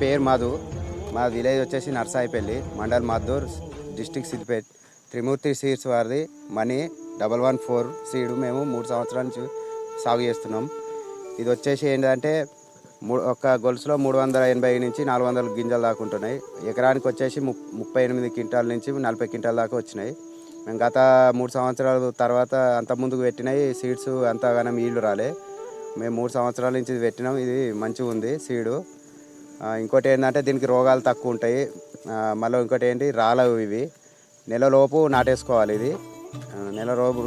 పేరు మధు. మా విలేజ్ వచ్చేసి నర్సాయిపల్లి మండల్ మద్దూర్ డిస్టిక్ సిద్దిపేట్. త్రిమూర్తి సీడ్స్ వారిది money double one four seed మేము మూడు సంవత్సరాల నుంచి సాగు చేస్తున్నాం. ఇది వచ్చేసి ఏంటంటే మూ ఒక గొలుసులో మూడు వందల ఎనభై నుంచి నాలుగు వందల గింజలు దాకా ఉంటున్నాయి. ఎకరానికి వచ్చేసి ము ముప్పై ఎనిమిది క్వింటాల నుంచి నలభై క్వింటాల దాకా వచ్చినాయి. మేము గత మూడు సంవత్సరాల తర్వాత అంత ముందుకు పెట్టినాయి. సీడ్స్ అంతగానం ఈళ్ళు రాలే. మేము మూడు సంవత్సరాల నుంచి ఇది పెట్టినాం. ఇది మంచిగా ఉంది సీడు. ఇంకోటి ఏంటంటే దీనికి రోగాలు తక్కువ ఉంటాయి. మళ్ళీ ఇంకోటి ఏంటి? రాలవు ఇవి. నెలలోపు నాటేసుకోవాలి ఇది. నెల లోపు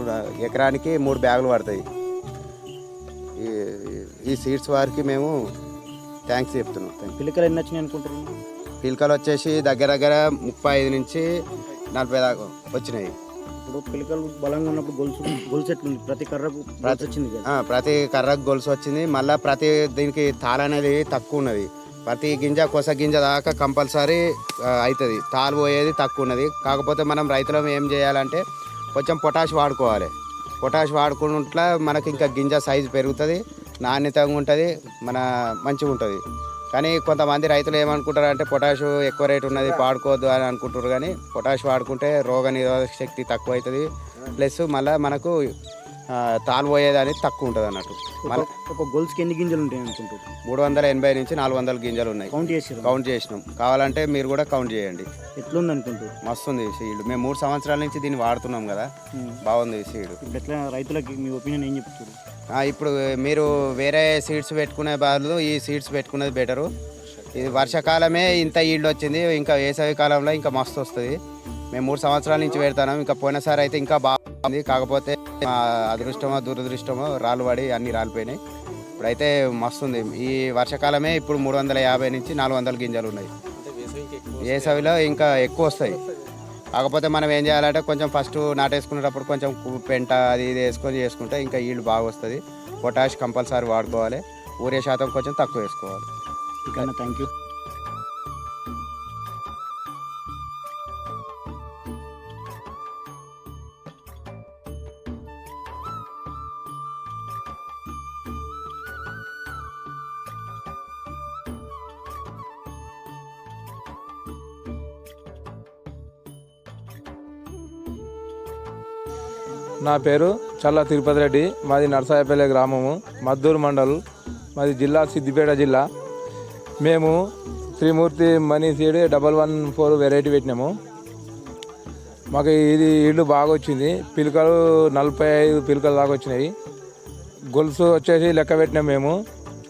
ఎకరానికి మూడు బ్యాగులు పడతాయి. ఈ ఈ సీడ్స్ వారికి మేము థ్యాంక్స్ చెప్తున్నాం. థ్యాంక్ పిల్లకలు ఎన్ని వచ్చినాయి అనుకుంటున్నాను పిలకలు వచ్చేసి దగ్గర దగ్గర ముప్పై ఐదు నుంచి నలభై దాకా వచ్చినాయి. ఇప్పుడు పిల్లకలు బలంగా ఉన్నప్పుడు గొలుసు గొలుసు ఎట్లుంది? ప్రతి కర్రకు గొలుసు వచ్చింది ప్రతి కర్రకు గొలుసు వచ్చింది. మళ్ళీ ప్రతి దీనికి తాళ అనేది తక్కువ ఉన్నది. ప్రతి గింజ కొస గింజ దాకా కంపల్సరీ అవుతుంది తాలు పోయేది తక్కువ ఉన్నది. కాకపోతే మనం రైతులం ఏం చేయాలంటే కొంచెం పొటాష్ వాడుకోవాలి. పొటాష్ వాడుకున్నట్ల మనకి ఇంకా గింజ సైజు పెరుగుతుంది నాణ్యతంగా ఉంటుంది మన మంచిగా ఉంటుంది. కానీ కొంతమంది రైతులు ఏమనుకుంటారు అంటే పొటాష్ ఎక్కువ రేటు ఉన్నది వాడుకోవద్దు అని అనుకుంటారు కానీ పొటాష్ వాడుకుంటే రోగ నిరోధక శక్తి తక్కువ అవుతుంది ప్లస్ మళ్ళీ మనకు తాలు పోయేది అనేది తక్కువ ఉంటుంది అన్నట్టు మళ్ళీ ఒక- గొలుసుకి ఎన్ని గింజలు ఉంటాయి అనుకుంటున్నాను మూడు వందల ఎనభై నుంచి నాలుగు వందల గింజలు ఉన్నాయి. కౌంట్ చేసారు కౌంట్ చేసినాం. కావాలంటే మీరు కూడా కౌంట్ చేయండి. ఎట్లుంది అనుకుంటారు మస్తు ఉంది సీడ్. మేము మూడు సంవత్సరాల నుంచి దీన్ని వాడుతున్నాం కదా. బాగుంది సీడ్. ఇప్పుడు ఎట్లా రైతులకి మీ ఒపీనియన్ ఏం చెప్తారు? ఇప్పుడు మీరు వేరే సీడ్స్ పెట్టుకునే బదులు ఈ సీడ్స్ పెట్టుకునేది బెటరు. ఇది వర్షాకాలమే ఇంత ఈల్డ్ వచ్చింది. ఇంకా వేసవి కాలంలో ఇంకా మస్తు వస్తుంది. మేము మూడు సంవత్సరాల నుంచి పెడతాం ఇంకా పోయినసారి అయితే ఇంకా బాగుంది. కాకపోతే మా అదృష్టమో దురదృష్టమో రాళ్ళు పడి అన్ని రాలిపోయినాయి. ఇప్పుడైతే మస్తు ఉంది ఈ వర్షాకాలమే ఇప్పుడు మూడు వందల యాభై నుంచి నాలుగు వందల గింజలు ఉన్నాయి. వేసవిలో ఇంకా ఎక్కువ వస్తాయి. కాకపోతే మనం ఏం చేయాలంటే కొంచెం ఫస్ట్ నాటేసుకునేటప్పుడు కొంచెం పెంట అది ఇది వేసుకొని చేసుకుంటే ఇంకా ఈల్డ్ బాగా వస్తుంది. పొటాష్ కంపల్సరీ వాడుకోవాలి. ఊరే శాతం కొంచెం తక్కువ వేసుకోవాలి. ఇంకా థ్యాంక్ యూ నా పేరు చల్ల తిరుపతి రెడ్డి. మాది నరసాయపల్లి గ్రామము. మద్దూరు మండల్. మాది జిల్లా సిద్దిపేట జిల్లా. మేము Trimurthi money seed double one four variety పెట్టినాము. మాకు ఇది ఇల్లు బాగా వచ్చింది. పిలకలు నలభై ఐదు పిలకలు దాకా వచ్చినాయి. గొలుసు వచ్చేసి లెక్క పెట్టినాం మేము.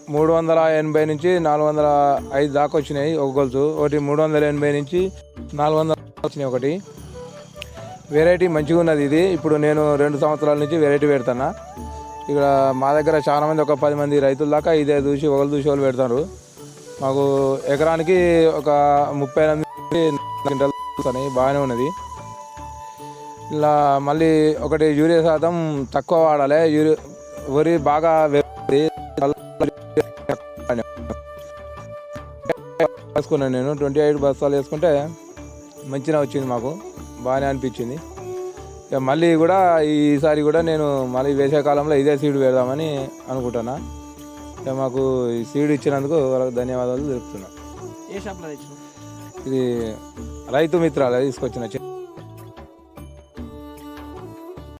మూడు వందల ఎనభై నుంచి నాలుగు వందల ఐదు దాకా వచ్చినాయి ఒక గొలుసు. ఒకటి మూడు వందల ఎనభై నుంచి నాలుగు వందల వచ్చినాయి ఒకటి. వెరైటీ మంచిగా ఉన్నది ఇది. ఇప్పుడు నేను రెండు సంవత్సరాల నుంచి వెరైటీ పెడతాను. ఇక్కడ మా దగ్గర చాలా మంది ఒక పది మంది రైతుల దాకా ఇదే దూసి ఒకరు దూసి వాళ్ళు పెడతారు. మాకు ఎకరానికి ఒక ముప్పై ఎనిమిది క్వింటాలు బాగానే ఉన్నది. ఇలా మళ్ళీ ఒకటి యూరియా శాతం తక్కువ వాడాలి. యూరియా వరి బాగా వేసుకున్నాను నేను. ట్వంటీ ఎయిట్ బస్తాలు వేసుకుంటే మంచిగా వచ్చింది మాకు. బాగానే అనిపించింది. ఇక మళ్ళీ కూడా ఈసారి కూడా నేను మళ్ళీ వేసే కాలంలో ఇదే సీడ్ పెడదామని అనుకుంటున్నా. ఇక మాకు ఈ సీడ్ ఇచ్చినందుకు వాళ్ళకి ధన్యవాదాలు తెలుపుతున్నా. ఏ షాప్లో తెచ్చిన ఇది రైతు మిత్రాలు తీసుకొచ్చిన